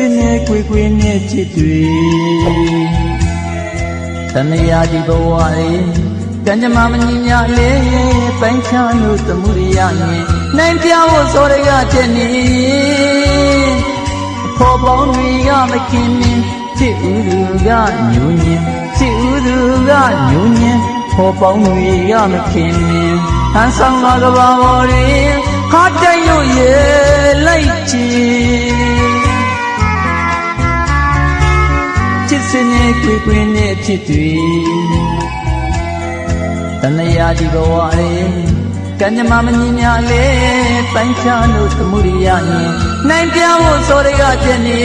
စစ်နဲ့ကွယ်ကွယ်နဲ့ချစ်တွေတဏှာဒီဘဝလေးကံကြမ္မာမညီညာလေးပိုင်းခြားလို့သမှုရိယရင်နိုင်ပြဖို့စောရကချက်နေဖော်ပေါင်းတွေကမခင်မင်းချစ်ဥသူကညူညင်ချစ်ဥသူကညူညင်ဖော်ပေါင်းတွေကမခင်မင်းဟန်ဆောင်လာကဘာပေါ်ရင်ဟာတိုက်လို့ရေလိုက်ချီချ စ်စင်နဲ့ကွယ်ကွယ်နဲ့ချစ်တွေတဏှာဒီဘဝလေးကံကြမ္မာမညီညာလေးပိုင်းခြားလို့သမှုရိယရင်နိုင်ပြဖို့စောရကချက်နေ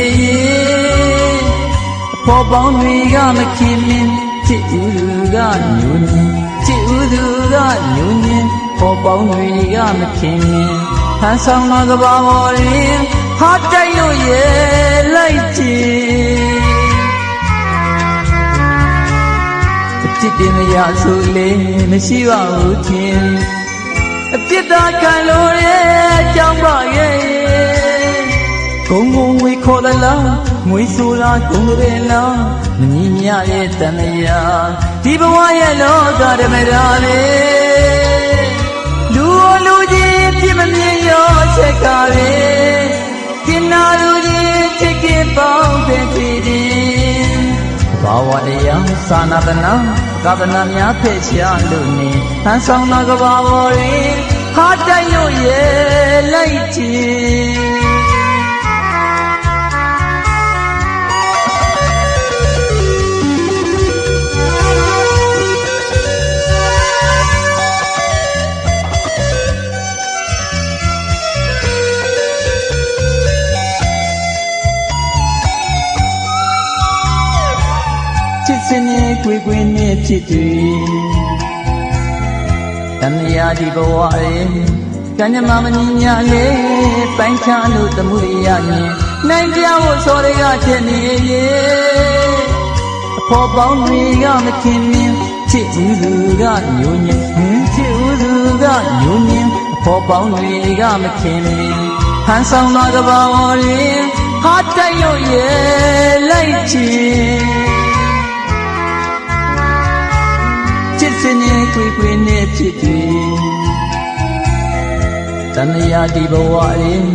အဖော်ပေါင်းတွေကမခင်မင်းချစ်ဥသူကညူညင်ချစ်ဥသူကညူညင်ဖော်ပေါင်းတွေကမခင်မင်းဟန်ဆောင်လာကဘာပေါ်ရင်ဟာတိုက်လို့ရေလိုက်ချီအ တင်မရဆိုလေမရှိပါဘူးချင်းအပြစ်သာခံလို့ရဲ့ကြောင်းပါရဲ့ဂုံဂုံဝေခေါ်လိုက်လားငွေဆိုလားဂုံကလေးလားမငြင်းမြရဲ့တန်မြာဒီဘဝရဲ့လောကဓမ္မရာလေးလူလူကြီးပြစ်မမြင်ရောချက်ကလေးကျင်နာလူ ဘာဝတရားသာနာတနာကသနာများဖက်ရှားလို့နေဟန်ဆောင်လာကဘာပေါ်ရင်ဟာတိုက်လို့ရဲ ချစ်စင်ရဲ့ကွယ်ကွယ်နဲ့ချစ်တွေတဏှာဒီဘဝရဲ့ကံကြမ္မာမညီညာလေးပိုင်းခြားလို့သမှုရိယရင်နိုင်ပြဖို့စောရကချက်နေရဲ့အဖော်ပေါင်းတွေကမခင်မင်းချစ်ဥသူကညိုညင်ဟင်းချစ်ဥသူကညိုညင်အဖော်ပေါင်းတွေကမခင်မင်းဟန်ဆောင်လာကဘာဝရင်ဟာတိုက်လို့ရဲ့လိုက်ချင် ချစ်စင်ရဲ့ကွယ်ကွယ်နဲ့ဖြစ်တွေတဏှာဒီဘဝရင်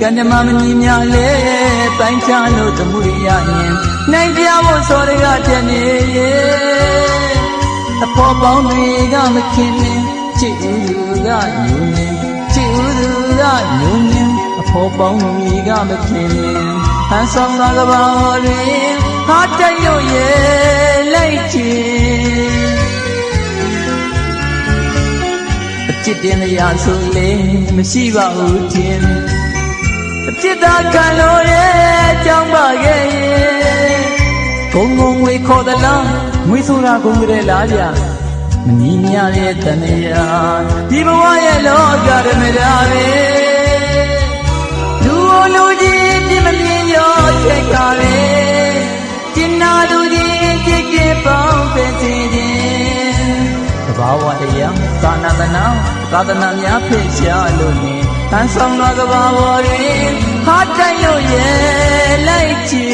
ကံကြမ္မာမညီညာလေပိုင်းခြားလို့သမှုရိယရင်နိုင်ပြဖို့စောရကပြည့်နေရဲ့အဖော်ပေါင်းတွေကမခင်မင်းချစ်ဥသူကညူညင်ချစ်ဥသူကညူညင်အဖော်ပေါင်းတွေကမခင်မင်းဟန်ဆောင်လာကဘာတွင်ဟာတိုက်လို့ရဲ့လိုက်ချင် အပြစ်တင်ရဆိုလေမရှိပါဘူးထင်အပြစ်သာခံလို့ရဲ့အကြောင်းပါရဲ့ဂုံဂုံဝေခေါ်သလားငွေဆိုတာဂုံကြဲလားဗျမညီမြရဲ့တဏှာဒီဘဝရဲ့လောကရမရာပဲလူအိုလူကြီးပြမမြင်ရောချက်ကပဲကျင်နာသူကြီးကြည်ကြည်ပေါင်းပဲစီခြင်းတဘာဝတရားသာနာတနာ သာသနာများဖိတ်ရှားလို့နေတန်ဆောင်တော်ကဘာပေါ်တွင်ဟာတိုက်လို့ရဲ့လိုက်ချီ